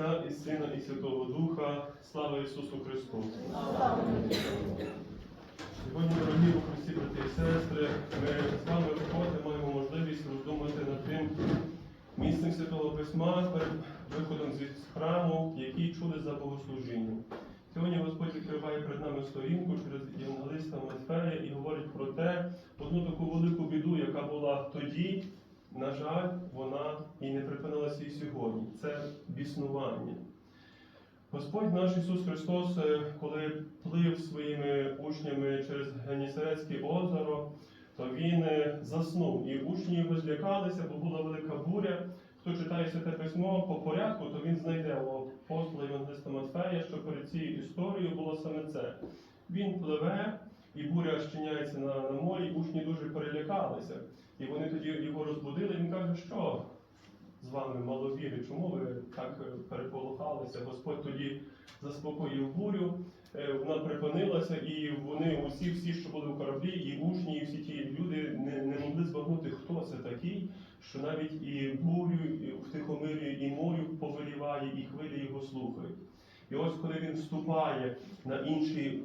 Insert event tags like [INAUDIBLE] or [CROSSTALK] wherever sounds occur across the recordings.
Отця і Сина, і Святого Духа. Слава Ісусу Христу! Сьогодні, дорогі у Христі, брати і сестри, ми з вами виходимо, маємо можливість роздумати над тим місцем Святого Письма перед виходом зі храму, який чули за богослужінням. Сьогодні Господь відкриває перед нами сторінку через євангелиста Матфея і говорить про те, одну таку велику біду, яка була тоді, на жаль, вона і не припинилася і сьогодні. Це біснування. Господь наш Ісус Христос, е, коли плив своїми учнями через Генісарецьке озеро, то Він е, заснув. І учні його злякалися, бо була велика буря. Хто читає святе письмо по порядку, то він знайде у апостола Євангелиста Матфея, що перед цією історією було саме це. Він пливе, і буря щиняється на, на морі, учні дуже перелякалися. І вони тоді його розбудили, він каже, що з вами маловіри, чому ви так е, переполохалися? Господь тоді заспокоїв бурю, е, вона припинилася, і вони усі, всі, що були в кораблі, і учні, і всі ті люди не, не могли збагнути, хто це такий, що навіть і бурю і втихомирює, і морю повеліває, і хвилі його слухають. І ось коли він вступає на інший м,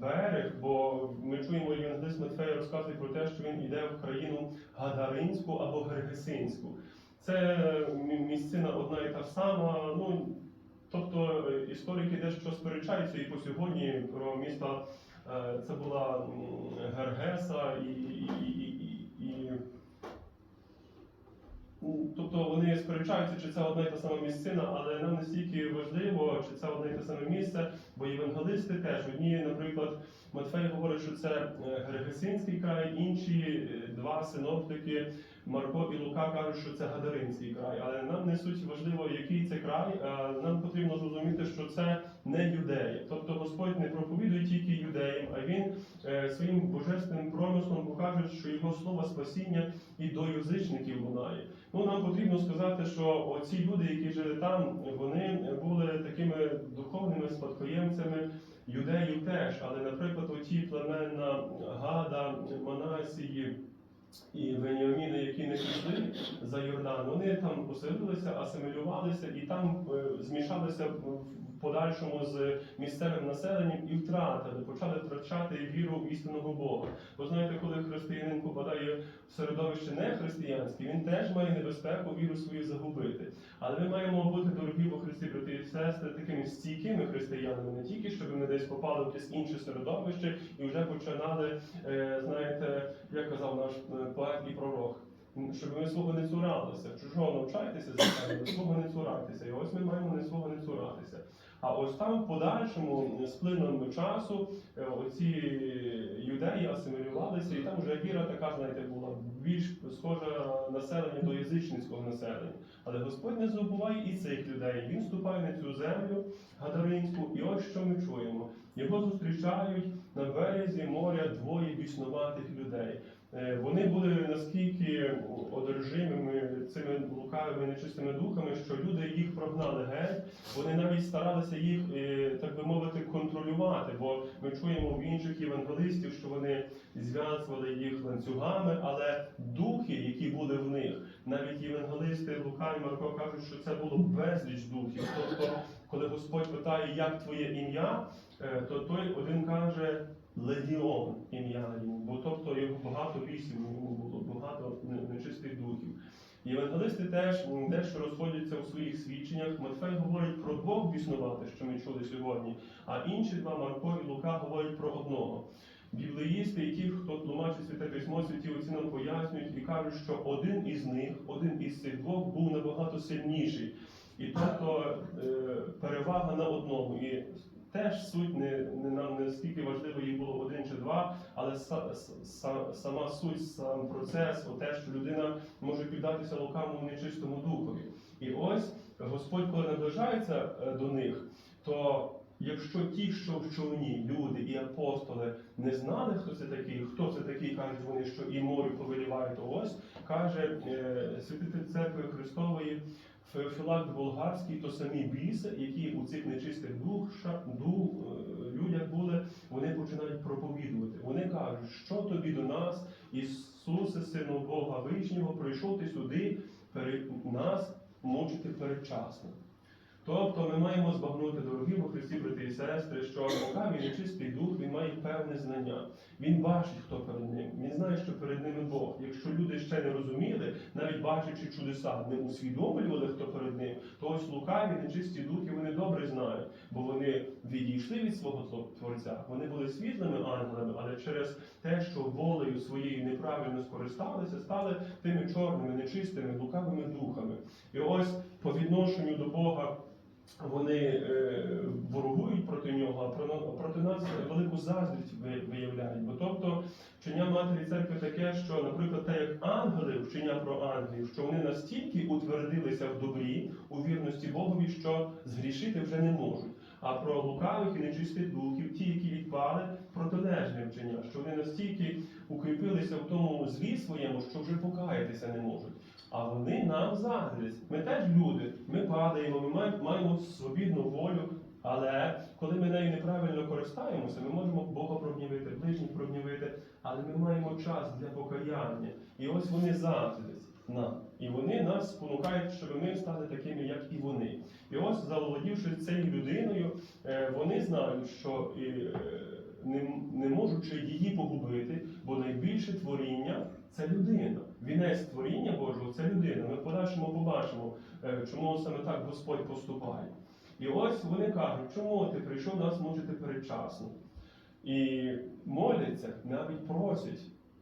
берег, бо ми чуємо, Євангелист Матфея розказує про те, що він йде в країну Гадаринську або Гергесинську. Це місцина одна і та сама. Ну, тобто е, історики дещо сперечаються і по сьогодні про місто е, це була Гергеса і, і Ну, Тобто вони сперечаються, чи це одна і та сама місцина, але нам настільки важливо, чи це одне і те саме місце, бо євангелисти теж одні, наприклад, Матфей говорить, що це е, Грегесинський край, інші е, два синоптики Марко і Лука кажуть, що це Гадаринський край. Але нам не суть важливо, який це край. Нам потрібно зрозуміти, що це не юдеї. Тобто Господь не проповідує тільки юдеям, а він е, своїм божественним промислом покаже, що його слово спасіння і до язичників лунає. Ну, нам потрібно сказати, що оці люди, які жили там, вони були такими духовними спадкоємцями юдеїв теж. Але, наприклад, оті племена Гада, Манасії і Веніаміни, які не пішли за Йордан, вони там поселилися, асимілювалися і там е, змішалися подальшому з місцевим населенням і втратили, почали втрачати віру в істинного Бога. Бо знаєте, коли християнин попадає в середовище не християнське, він теж має небезпеку віру свою загубити. Але ми маємо бути дорогі во Христі, брати і сестри, такими стійкими християнами, не тільки щоб ми десь попали в якесь інше середовище і вже починали, е, знаєте, як казав наш е, поет і пророк. Щоб ми свого не цуралися, чужого навчайтеся звичайно, свого не цурайтеся. І ось ми маємо не свого не цуратися. А ось там в подальшому з плином часу е, оці юдеї асимілювалися, і там вже віра така, знаєте, була більш схожа населення до язичницького населення. Але Господь не забуває і цих людей. Він вступає на цю землю Гадаринську, і ось що ми чуємо. Його зустрічають на березі моря двоє біснуватих людей. Е, Вони були наскільки одержимими цими лукавими нечистими духами, що люди їх прогнали геть. Вони навіть старалися їх, е, так би мовити, контролювати. Бо ми чуємо в інших євангелистів, що вони зв'язували їх ланцюгами, але духи, які були в них, навіть євангелисти Лука і Марко кажуть, що це було безліч духів. Тобто, коли Господь питає, як твоє ім'я, е, то той один каже Легіон ім'я йому, бо тобто його багато було, багато нечистих духів. Євангелисти теж дещо розходяться у своїх свідченнях. Матфей говорить про двох біснуватих, що ми чули сьогодні, а інші два Марко і Лука говорять про одного. Біблеїсти і ті, хто тлумачить святе письмо, святі отці нам пояснюють і кажуть, що один із них, один із цих двох був набагато сильніший. І тобто е, перевага на одному. І теж суть не, не нам не стільки важливо їх було один чи два, але са- са- сама суть, сам процес, те, що людина може піддатися лукавому нечистому духові. І ось Господь, коли наближається е, до них, то якщо ті, що в човні, люди і апостоли не знали, хто це такий, хто це такий, кажуть вони, що і морю повеліває, то ось каже е, святитель церкви Христової. Феофілакт Болгарський, то самі біси, які у цих нечистих душа, ду, е, людях були, вони починають проповідувати. Вони кажуть, що тобі до нас, Ісусе, Сину Бога Вишнього, прийшов ти сюди перед нас мучити передчасно. Тобто ми маємо збагнути, дорогі во Христі, брати і сестри, що лукавий нечистий дух він має певне знання. Він бачить, хто перед ним. Він знає, що перед ними Бог. Якщо люди ще не розуміли, навіть бачачи чудеса, не усвідомлювали, хто перед ним, то ось лукаві нечисті духи вони добре знають, бо вони відійшли від свого Творця. Вони були світлими ангелами, але через те, що волею своєю неправильно скористалися, стали тими чорними, нечистими, лукавими духами. І ось по відношенню до Бога вони е, ворогують проти нього, а про- проти нас велику заздрість ви- виявляють. Бо тобто вчення матері церкви таке, що, наприклад, те, як ангели, вчення про ангелів, що вони настільки утвердилися в добрі, у вірності Богові, що згрішити вже не можуть. А про лукавих і нечистих духів, ті, які відпали, протилежне вчення, що вони настільки укріпилися в тому злі своєму, що вже покаятися не можуть. А вони нам заздрять. Ми теж люди, ми падаємо, ми маємо свобідну волю. Але коли ми нею неправильно користаємося, ми можемо Бога прогнівити, ближніх прогнівити, але ми маємо час для покаяння. І ось вони заздрять нам. І вони нас спонукають, щоб ми стали такими, як і вони. І ось, заволодівши цією людиною, е, вони знають, що е, не можучи її погубити, бо найбільше творіння це людина. Вінець творіння Божого це людина. Ми в подальшому побачимо, е, чому саме так Господь поступає. І ось вони кажуть, чому ти прийшов нас мучити передчасно? І моляться, навіть просять.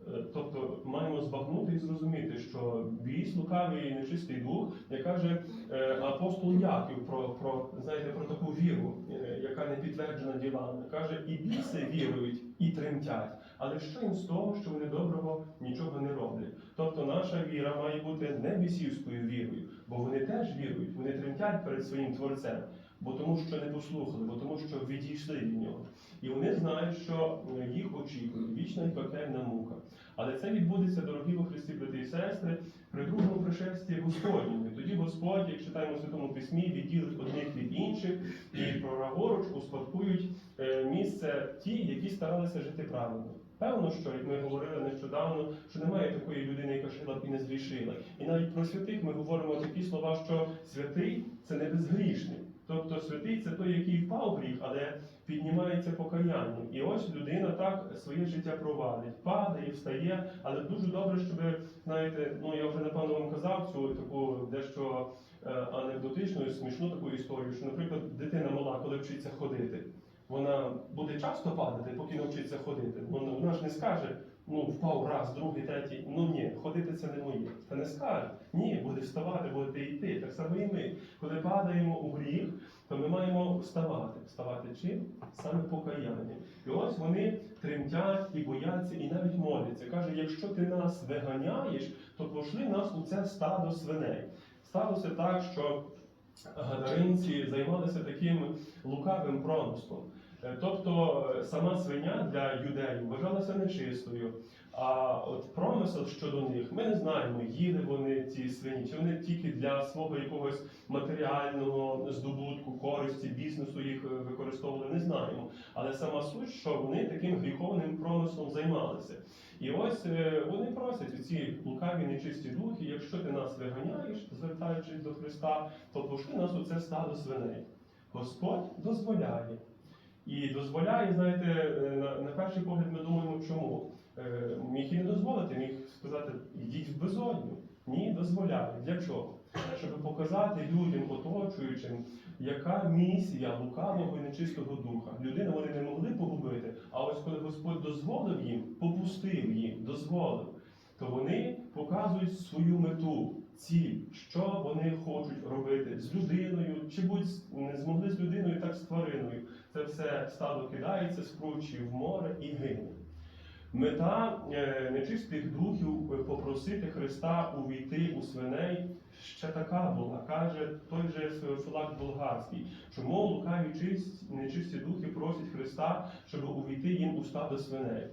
Е, Тобто маємо збагнути і зрозуміти, що біс, лукавий і нечистий дух, як каже е, апостол Яків про, про, знаєте, про таку віру, яка не підтверджена ділами. Каже, і біси вірують, і тремтять. Але що їм з того, що вони доброго нічого не роблять? Тобто наша віра має бути не бісівською вірою, бо вони теж вірують, вони тремтять перед своїм творцем, бо тому що не послухали, бо тому що відійшли від нього. І вони знають, що е, їх очікує вічна і пекельна мука. Але це відбудеться, дорогі во Христі, брати і сестри, при другому пришесті Господньому. І тоді Господь, як читаємо в Святому Письмі, відділить одних від інших і праворуч успадкують е, місце ті, які старалися жити правильно. Певно, що як ми говорили нещодавно, що немає такої людини, яка жила б і не згрішила. І навіть про святих ми говоримо такі слова, що святий це не безгрішний. Тобто святий це той, який впав гріх, але піднімається покаянням. І ось людина так своє життя провадить, падає, встає, але дуже добре, щоб знаєте, ну я вже напевно вам казав цю таку дещо е, анекдотичну, смішну таку історію, що, наприклад, дитина мала, коли вчиться ходити, вона буде часто падати, поки навчиться ходити. Вона, вона ж не скаже, ну впав раз, другий, третій. Ну ні, ходити це не моє. Та не скаже. Ні, буде вставати, будете йти. Так само і ми. Коли падаємо у гріх, то ми маємо вставати. Вставати чим? Саме покаянням. І ось вони тремтять і бояться, і навіть моляться. Каже, якщо ти нас виганяєш, то пошли нас у це стадо свиней. Сталося так, що гадаринці займалися таким лукавим промислом. Е, Тобто е, сама свиня для юдеїв вважалася нечистою. А от промисел щодо них ми не знаємо, їли вони ці свині, чи вони тільки для свого якогось матеріального здобутку, користі, бізнесу їх е, використовували, не знаємо. Але сама суть, що вони таким гріховним промислом займалися. І ось вони просять ці лукаві нечисті духи, якщо ти нас виганяєш, звертаючись до Христа, то пошли нас у це стадо свиней. Господь дозволяє. І дозволяє, знаєте, е, на, перший погляд ми думаємо, чому. Е, Міг і не дозволити, міг сказати, йдіть в безодню. Ні, дозволяє. Для чого? Щоб показати людям, оточуючим, яка місія лукавого і нечистого духа. Людину вони не могли погубити, а ось коли Господь дозволив їм, попустив їм, дозволив, то вони показують свою мету, ціль, що вони хочуть робити з людиною, чи будь не змогли з людиною, так з твариною. Це все стадо кидається, скручує в море і гине. Мета е, нечистих духів е, попросити Христа увійти у свиней ще така була, каже той же Феофілак Болгарський, чому лукаві чист- нечисті духи просять Христа, щоб увійти їм у стадо свиней.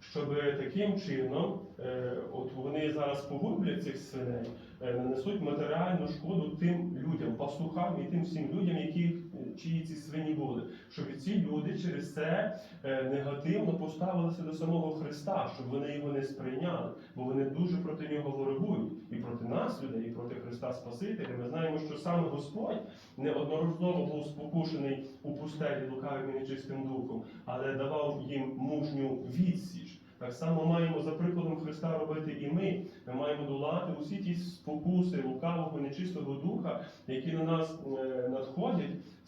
Щоб таким чином, е, от вони зараз погублять цих свиней, е, нанесуть матеріальну шкоду тим людям, пастухам і тим всім людям, які чиї ці свині були, щоб ці люди через це е, негативно поставилися до самого Христа, щоб вони його не сприйняли, бо вони дуже проти нього ворогують і проти нас, людей, і проти Христа Спасителя. Ми знаємо, що саме Господь неодноразово був спокушений у пустелі лукавим і нечистим духом, але давав їм мужню відсіч. Так само маємо за прикладом Христа робити і ми. Ми маємо долати усі ті спокуси лукавого нечистого духа, які на нас е, надходять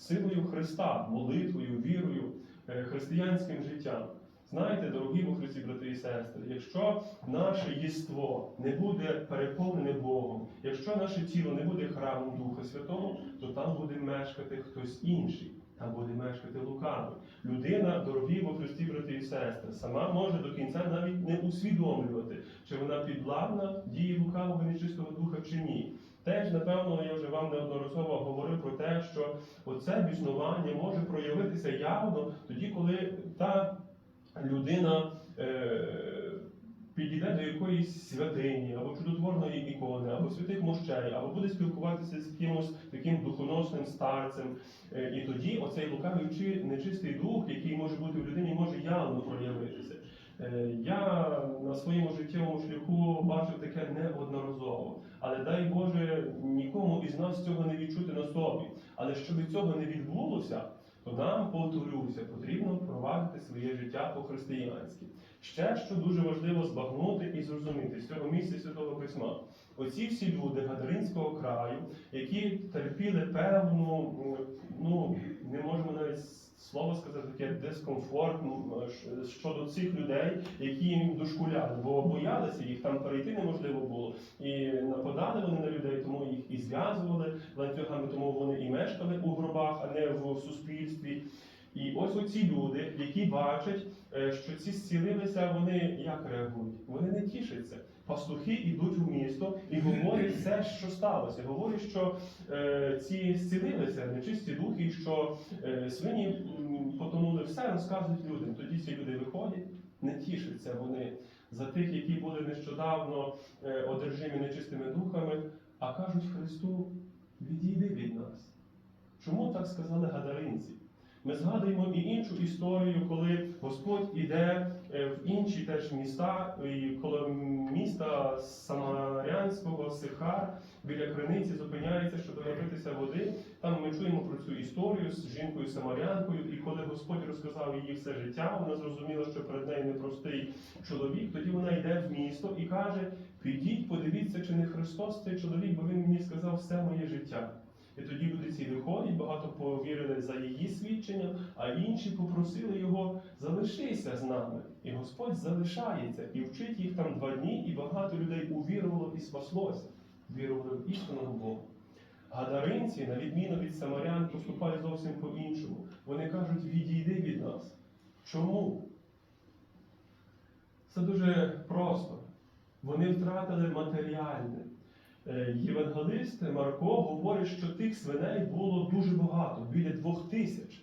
силою Христа, молитвою, вірою, е, християнським життям. Знаєте, дорогі во Христі, брати і сестри, якщо наше єство не буде переповнене Богом, якщо наше тіло не буде храмом Духа Святого, то там буде мешкати хтось інший, там буде мешкати лукавий. Людина, дорогі во Христі, брати і сестри, сама може до кінця навіть не усвідомлювати, чи вона підвладна дії лукавого нечистого духа чи ні. Теж, напевно, я вже вам неодноразово говорив про те, що оце біснування може проявитися явно тоді, коли та людина е, підійде до якоїсь святині або чудотворної ікони, або святих мощей, або буде спілкуватися з якимось таким духоносним старцем. Е, і тоді оцей лукавий чи нечистий дух, який може бути в людині, може явно проявитися. Е, Я на своєму життєвому шляху бачив таке неодноразово. Але дай Боже нікому із нас цього не відчути на собі. Але щоб цього не відбулося, то нам, повторюся, потрібно провадити своє життя по-християнськи. Ще що дуже важливо збагнути і зрозуміти з цього місця Святого Письма. Оці всі люди Гадаринського краю, які терпіли певну, ну не можемо навіть слово сказати таке дискомфорт щодо цих людей, які їм дошкуляли, бо боялися їх там перейти неможливо було. І нападали вони на людей, тому їх і зв'язували ланцюгами, тому вони і мешкали у гробах, а не в суспільстві. І ось оці люди, які бачать, е, що ці зцілилися, вони як реагують? Вони не тішаться. Пастухи йдуть у місто і говорять все, що сталося. Говорять, що е, ці зцілилися нечисті духи, що е, свині потонули, все розказують людям. Тоді ці люди виходять, не тішаться вони за тих, які були нещодавно е, одержимі нечистими духами, а кажуть Христу: відійди від нас. Чому так сказали гадаринці? Ми згадуємо і іншу історію, коли Господь іде в інші теж міста, і коло міста Самарянського, Сихар, біля криниці зупиняється, щоб напитися води. Там ми чуємо про цю історію з жінкою Самарянкою, і коли Господь розказав її все життя, вона зрозуміла, що перед нею непростий чоловік. Тоді вона йде в місто і каже: Підіть, подивіться, чи не Христос цей чоловік, бо він мені сказав все моє життя. І тоді люди ці виходять, багато повірили за її свідченням, а інші попросили його залишися з нами. І Господь залишається і вчить їх там два дні, і багато людей увірувало і спаслося, вірували в істинного Бога. Гадаринці, на відміну від самарян, поступають зовсім по-іншому. Вони кажуть, відійди від нас. Чому? Це дуже просто. Вони втратили матеріальне. Е, Євангелист Марко говорить, що тих свиней було дуже багато, біля двох тисяч.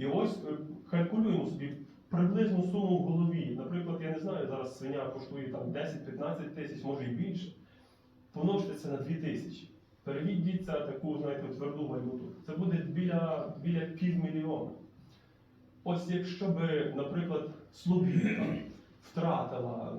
І ось е, калькулюємо собі приблизну суму в голові. Наприклад, я не знаю, зараз свиня коштує там 10-15 тисяч, може і більше. Помножте це на 2 тисячі. Переведіть це таку, знаєте, тверду валюту. Це буде біля, біля півмільйона. Ось якщо би, наприклад, Слобідка втратила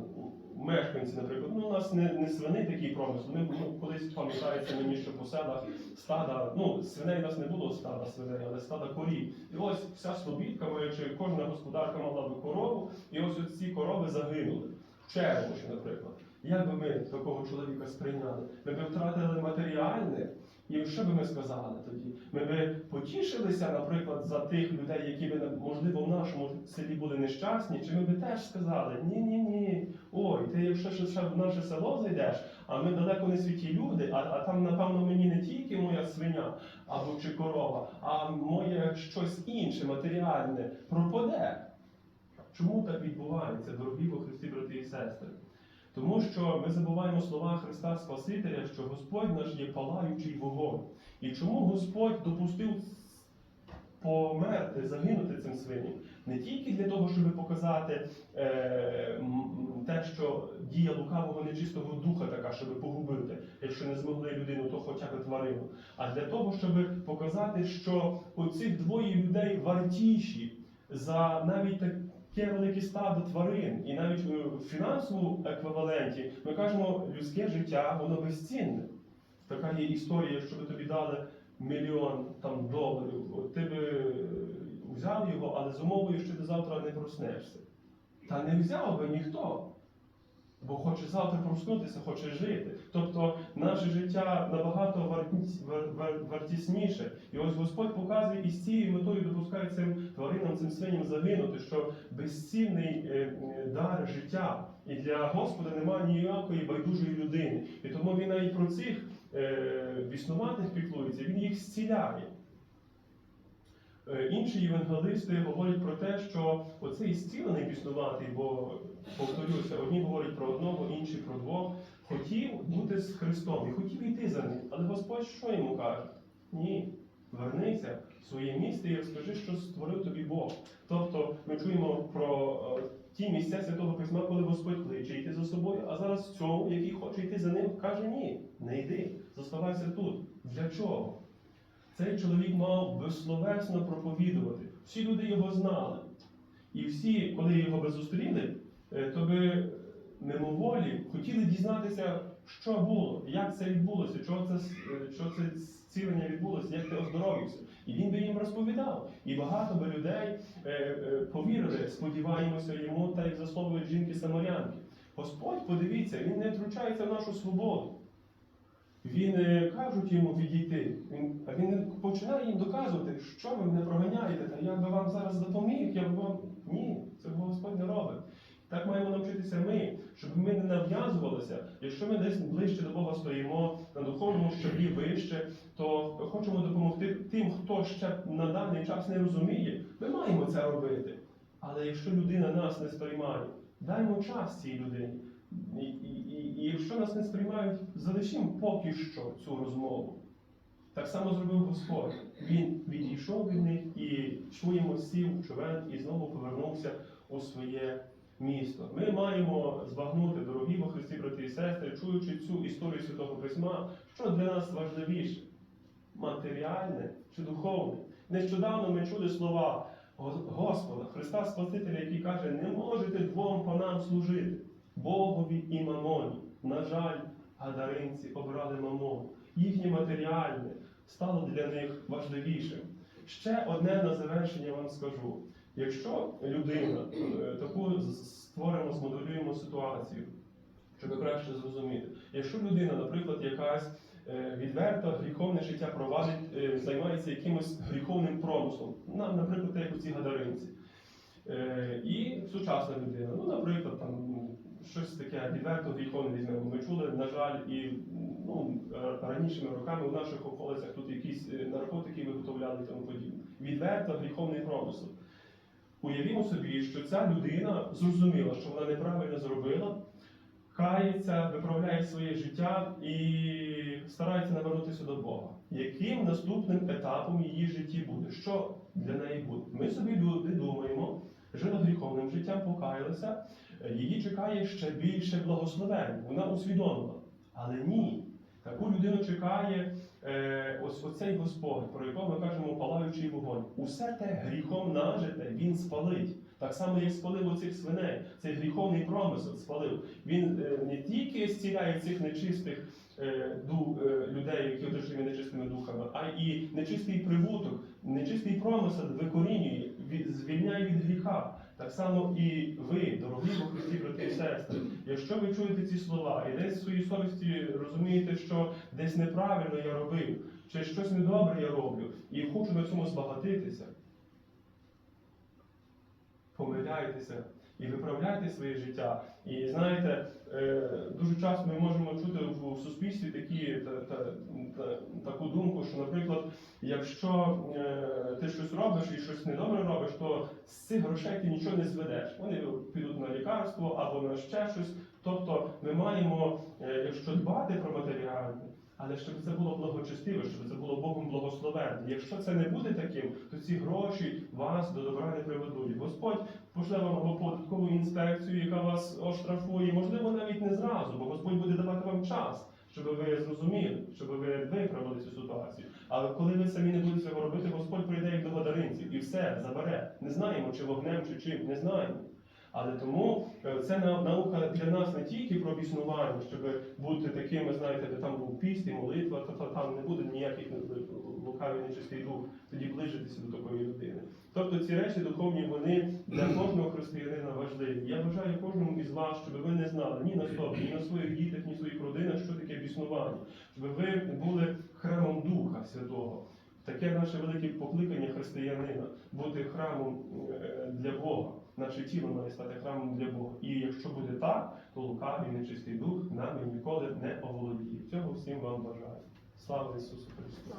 мешканці, наприклад, ну у нас не, не свини такі промисли. Ми ну, колись пам'ятається мені, що по селах стада, ну свиней у нас не було стада свиней, але стада корів. І ось вся Слобідка, маючи кожна господарка мала би корову, і ось ці корови загинули. В Черемоші, наприклад. Як би ми такого чоловіка сприйняли? Ми б втратили матеріальне, і що би ми сказали тоді? Ми би потішилися, наприклад, за тих людей, які би можливо в нашому селі були нещасні, чи ми би теж сказали ні, ні, ні. Ой, ти якщо ще в наше село зайдеш, а ми далеко не святі люди, а, а там, напевно, мені не тільки моя свиня або чи корова, а моє щось інше, матеріальне пропаде. Чому так відбувається, дорогі во Христі, брати і сестри? Тому що ми забуваємо слова Христа Спасителя, що Господь наш є палаючий вогонь. І чому Господь допустив померти, загинути цим свиням. Не тільки для того, щоб показати е, те, що дія лукавого нечистого духа така, щоб погубити, якщо не змогли людину, то хоча б тварину. А для того, щоб показати, що оцих двоє людей вартіші за навіть таке став стадо тварин, і навіть у фінансовому еквіваленті ми кажемо, людське життя воно безцінне. Така є історія, що би тобі дали мільйон там доларів, ти би е, взяв його, але з умовою, що ти завтра не проснешся. Та не взяв би ніхто. Бо хоче завтра проснутися, хоче жити. Тобто наше життя набагато вартіс- вар- вар- вартісніше. І ось Господь показує і з цією метою допускає цим тваринам, цим свиням загинути, що безцінний е, е, дар життя. І для Господа немає ніякої байдужої людини. І тому він навіть про цих е, біснуватих піклується, він їх зціляє. Е, Інші євангелисти говорять про те, що оцей зцілений біснуватий, бо повторюся, одні говорять про одного, інші про двох, хотів бути з Христом і хотів йти за ним. Але Господь що йому каже? Ні, вернися в своє місце і розкажи, що створив тобі Бог. Тобто ми чуємо про е, ті місця Святого Письма, коли Господь кличе йти за собою, а зараз цьому, який хоче йти за ним, каже ні, не йди, зоставайся тут. Для чого? Цей чоловік мав безсловесно проповідувати. Всі люди його знали. І всі, коли його би зустріли, е, то би мимоволі хотіли дізнатися, що було, як це відбулося, чого це, е, що це зцілення відбулося, як ти оздоровився. І він би їм розповідав. І багато би людей е, е, повірили, сподіваємося йому, так як засловують жінки самарянки. Господь, подивіться, він не втручається в нашу свободу. Він е, кажуть йому відійти. Він, а він починає їм доказувати, що ви мене проганяєте, та я би вам зараз допоміг, я б вам. Ні, цього Господь не робить. Так маємо навчитися ми, щоб ми не нав'язувалися. Якщо ми десь ближче до Бога стоїмо на духовному щаблі вище, то хочемо допомогти тим, хто ще на даний час не розуміє, ми маємо це робити. Але якщо людина нас не сприймає, даймо час цій людині. І, і, і, якщо нас не сприймають, залишимо поки що цю розмову. Так само зробив Господь. Він відійшов від них і чуємо сів човен і знову повернувся у своє місто. Ми маємо збагнути, дорогі во Христі, брати і сестри, чуючи цю історію Святого Письма, що для нас важливіше матеріальне чи духовне. Нещодавно ми чули слова Господа, Христа Спасителя, який каже, не можете двом панам служити, Богові і мамоні. На жаль, гадаринці обрали мамону. Їхнє матеріальне стало для них важливішим. Ще одне на завершення вам скажу. Якщо людина, е, таку створимо, змоделюємо ситуацію, щоб краще зрозуміти. Якщо людина, наприклад, якась е, відверто гріховне життя провадить, е, займається якимось гріховним промислом, наприклад, як у ці гадаринці. І сучасна людина, ну, наприклад, там ну, щось таке відверто гріховне візьмемо. Ми чули, на жаль, і ну, е, ранішими роками в наших околицях тут якісь е, наркотики виготовляли і тому подібне. Відверто гріховний промисел. Уявімо собі, що ця людина зрозуміла, що вона неправильно зробила, кається, виправляє своє життя і старається навернутися до Бога. Яким наступним етапом її житті буде? Що для неї буде? Ми собі люди думаємо, жила гріховним життям, покаялася, е, її чекає ще більше благословень. Вона усвідомила. Але ні. Таку людину чекає е, ось оцей Господь, про якого ми кажемо палаючий вогонь. Усе те гріхом нажите він спалить. Так само, як спалив оцих свиней, цей гріховний промисел спалив. Він е, не тільки зціляє цих нечистих е, ду, е, людей, які одержимі нечистими духами, а і нечистий прибуток, нечистий промисел викорінює, звільняє від гріха. Так само і ви, дорогі Христі, брати і сестри, якщо ви чуєте ці слова і десь в своїй совісті розумієте, що десь неправильно я робив, чи щось недобре я роблю, і хочу на цьому збагатитися, помиляйтеся і виправляйте своє життя. І знаєте, е, дуже часто ми можемо чути в суспільстві такі, та, та, та, таку думку, що, наприклад, якщо е, ти щось робиш і щось недобре робиш, то з цих грошей ти нічого не зведеш. Вони підуть на лікарство або на ще щось. Тобто ми маємо, е, якщо дбати про матеріальне, але щоб це було благочестиве, щоб це було Богом благословенне. Якщо це не буде таким, то ці гроші вас до добра не приведуть. Господь пошле вам або податкову інспекцію, яка вас оштрафує, можливо, навіть не зразу, бо Господь буде давати вам час. Щоб ви зрозуміли, щоб ви виправили цю ситуацію. Але коли ви самі не будете цього робити, Господь прийде як до і все забере. Не знаємо, чи вогнем, чи чим, не знаємо. Але тому е, це на- наука для нас не тільки про біснування, щоб бути такими, знаєте, де там був піст і молитва, то, то там не буде ніяких е, лукавий нечистий дух, тоді ближитися до такої людини. Тобто ці речі духовні вони для [CLEARS THROAT] кожного християнина важливі. Я бажаю кожному із вас, щоб ви не знали ні на собі, ні на своїх дітях, ні на своїх родинах, що таке біснування, щоб ви були храмом Духа Святого. Таке наше велике покликання християнина бути храмом е, для Бога. Наше тіло має стати храмом для Бога. І якщо буде так, то лукавий нечистий дух нами ніколи не оволодіє. Цього всім вам бажаю. Слава Ісусу Христу!